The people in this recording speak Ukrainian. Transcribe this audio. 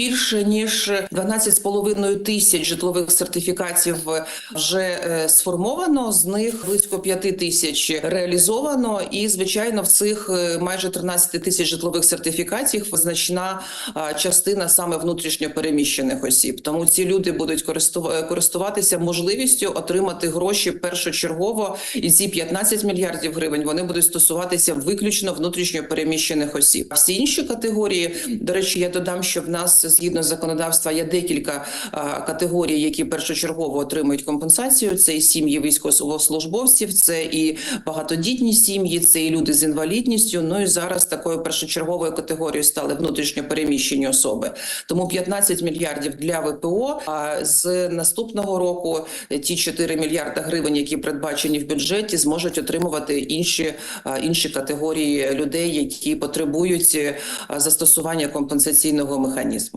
Більше ніж 12,5 тисяч житлових сертифікатів вже е, сформовано. З них близько 5 тисяч реалізовано. І звичайно, в цих е, майже 13 тисяч житлових сертифікатів значна частина саме внутрішньо переміщених осіб. Тому ці люди будуть користува- користуватися можливістю отримати гроші першочергово. І ці 15 мільярдів гривень вони будуть стосуватися виключно внутрішньо переміщених осіб. Всі інші категорії, до речі, я додам, що в нас згідно законодавства є декілька категорій, які першочергово отримують компенсацію. Це і сім'ї військовослужбовців, це і багатодітні сім'ї, це і люди з інвалідністю. Ну і зараз такою першочерговою категорією стали внутрішньо переміщені особи. Тому 15 мільярдів для ВПО. А з наступного року ті 4 мільярда гривень, які передбачені в бюджеті, зможуть отримувати інші, інші категорії людей, які потребують застосування компенсаційного механізму.